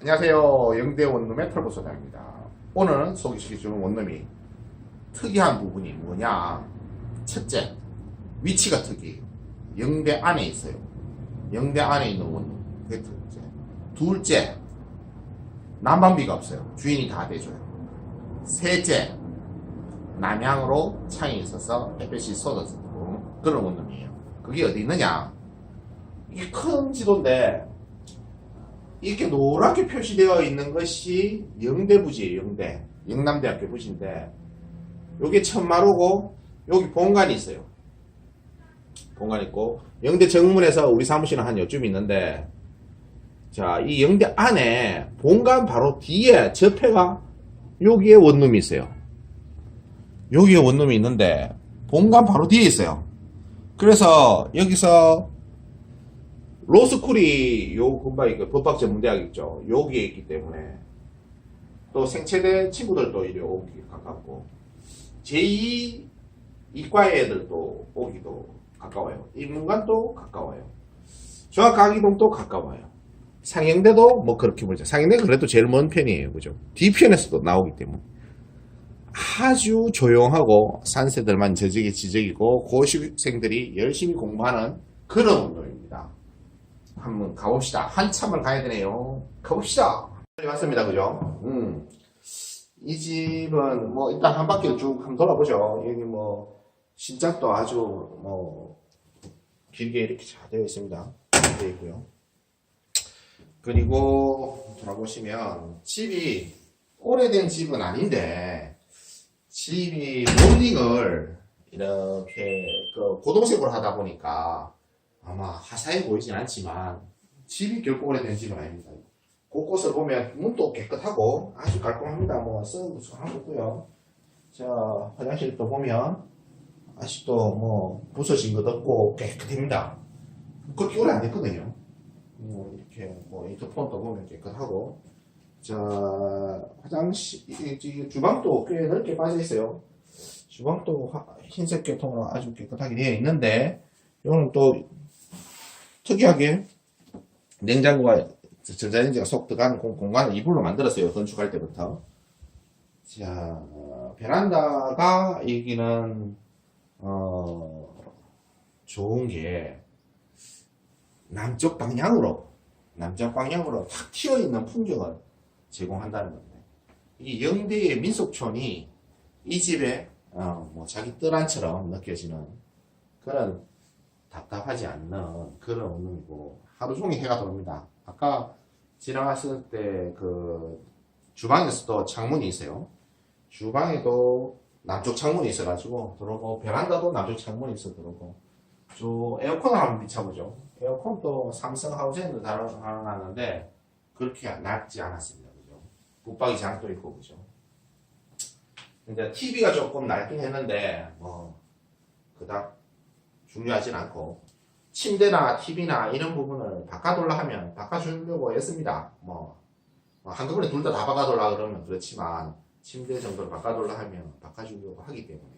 안녕하세요. 영대 원룸의 털보 소장입니다. 오늘 소개시켜주는 원룸이 특이한 부분이 뭐냐. 첫째, 위치가 특이해요. 영대 안에 있어요. 영대 안에 있는 원룸. 그게 첫째. 둘째, 난방비가 없어요. 주인이 다 대줘요. 셋째, 남향으로 창이 있어서 햇볕이 들어오는 그런 원룸이에요. 그게 어디 있느냐? 이게 큰 지도인데 이렇게 노랗게 표시되어 있는 것이 영대 부지예요, 영대. 영남대학교 부지인데, 요게 천마루고, 여기 본관이 있어요. 본관 있고, 영대 정문에서 우리 사무실은 한 요쯤 있는데, 자, 이 영대 안에 본관 바로 뒤에 접해가 여기에 원룸이 있어요. 여기에 원룸이 있는데, 본관 바로 뒤에 있어요. 그래서 여기서 로스쿨이 요 근방에 그 법학 전문대학 있죠. 여기에 있기 때문에 또 생체대 친구들도 이리 오기 가깝고 제2 이과의 애들도 오기도 가까워요. 인문관도 가까워요. 조합과학이동도 가까워요. 상영대도 뭐 그렇게 보자. 상영대가 그래도 제일 먼 편이에요. 그죠? 뒤편에서도 나오기 때문에. 아주 조용하고 산세들만 저지기 지적이고 고시생들이 열심히 공부하는 그런 운동입니다. 한번 가봅시다. 한참을 가야 되네요. 가봅시다. 빨리 왔습니다. 그죠? 음. 이 집은 뭐 일단 한 바퀴를 쭉 한번 돌아보죠. 여기 뭐 신작도 아주 뭐 길게 이렇게 잘 되어 있습니다. 잘 되어 있고요. 그리고 돌아보시면 집이 오래된 집은 아닌데 집이 몰딩을 이렇게 그 고동색으로 하다 보니까 아마 화사해 보이진 않지만 집이 결코 오래된 집은 아닙니다. 곳곳을 보면 문도 깨끗하고 아주 깔끔합니다. 뭐 것도 하고요. 자 화장실도 보면 아직도 뭐 부서진 것 없고 깨끗합니다. 그렇게 오래 안 됐거든요. 뭐 이렇게 뭐 인터폰도 보면 깨끗하고 자 화장실 주방도 꽤 넓게 빠져 있어요. 주방도 화- 흰색 계통으로 아주 깨끗하게 되어 있는데 이거는 또 특이하게 냉장고가 전자레인지가 속 들어가는 공- 공간을 이불로 만들었어요. 건축할 때부터. 자, 어, 베란다가 여기는 어, 좋은 게 남쪽 방향으로 남쪽 방향으로 탁 튀어 있는 풍경을 제공한다는 겁니다. 이 영대의 민속촌이 이 집에 어, 뭐 자기 뜰 안처럼 느껴지는 그런 답답하지 않는 그런 운동이고 하루 종일 해가 들어옵니다. 아까 지나갔을 때 그 주방에서도 창문이 있어요. 주방에도 남쪽 창문이 있어가지고 들어오고 베란다도 남쪽 창문이 있어 들어오고 저 에어컨을 한번 비춰보죠. 에어컨도 삼성 하우젠도 달아놨는데 그렇게 낡지 않았습니다. 그죠? 붙박이 장도 있고 그죠? 근데 TV가 조금 낡긴 했는데 뭐 그닥 중요하진 않고 침대나 TV나 이런 부분을 바꿔둘라 하면 바꿔주려고 했습니다. 뭐, 뭐 한꺼번에 둘 다 다 바꿔둘라 그러면 그렇지만 침대 정도를 바꿔둘라 하면 바꿔주려고 하기 때문에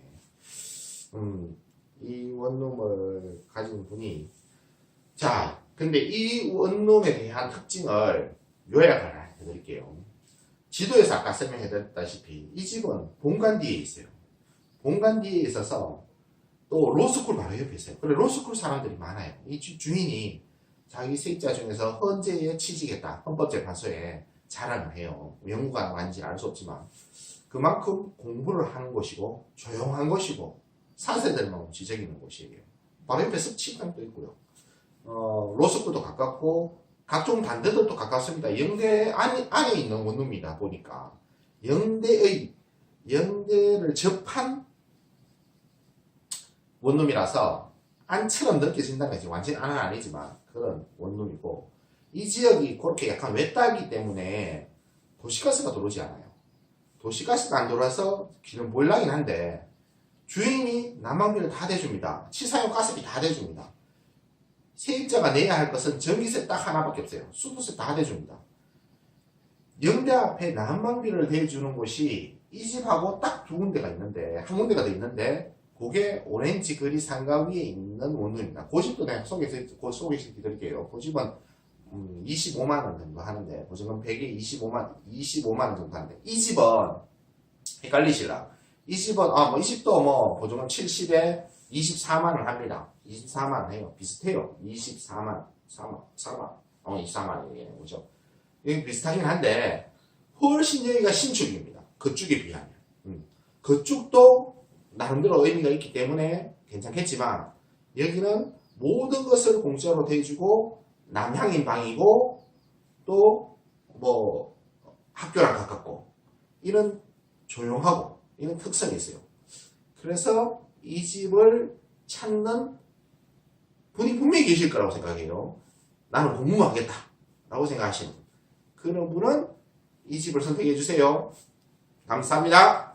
음, 이 원룸을 가진 분이 자 근데 이 원룸에 대한 특징을 요약을 해드릴게요. 지도에서 아까 설명해드렸다시피 이 집은 본관 뒤에 있어요. 본관 뒤에 있어서 또 로스쿨 바로 옆에 있어요. 그래 로스쿨 사람들이 많아요. 이 주- 주인이 자기 세입자 중에서 헌재에 취직했다. 헌법재판소에 자랑을 해요. 연구가 많은지 알 수 없지만 그만큼 공부를 하는 곳이고 조용한 곳이고 산세들만 지적이는 곳이에요. 바로 옆에 습식당도 있고요. 어, 로스쿨도 가깝고 각종 단대들도 가깝습니다. 영대 안에, 안에 있는 원룸이다 보니까 영대의 영대를 접한 원룸이라서 안처럼 느껴진다는 거지. 완전히 안은 아니지만 그런 원룸이고 이 지역이 그렇게 약간 외따기 때문에 도시가스가 들어오지 않아요. 도시가스가 안 들어와서 길은 몰라긴 한데 주인이 난방비를 다 대줍니다. 치사용 가스비 다 대줍니다. 세입자가 내야 할 것은 전기세 딱 하나밖에 없어요. 수도세 다 대줍니다. 영대 앞에 난방비를 대주는 곳이 이 집하고 딱 두 군데가 있는데 한 군데가 더 있는데 그게 오렌지 거리 상가 위에 있는 원룸입니다. 그 집도 내가 소개해, 그 소개시켜 드릴게요. 그 집은 음, 25만 원 정도 하는데 보증금 100에 25만 25만 원 정도 하는데 이 집은 헷갈리실라. 이 집은 아 뭐 이 집도 뭐 보증금 70에 24만 원 합니다. 24만 원 해요. 비슷해요. 24만 4만 4만 어 24만 원이에요. 그죠? 여기 비슷하긴 한데 훨씬 여기가 신축입니다. 그쪽에 비하면. 음. 그쪽도 나름대로 의미가 있기 때문에 괜찮겠지만 여기는 모든 것을 공짜로 대주고 남향인 방이고 또 뭐 학교랑 가깝고 이런 조용하고 이런 특성이 있어요. 그래서 이 집을 찾는 분이 분명히 계실 거라고 생각해요. 나는 공무하겠다 라고 생각하시는 분. 그런 분은 이 집을 선택해 주세요. 감사합니다.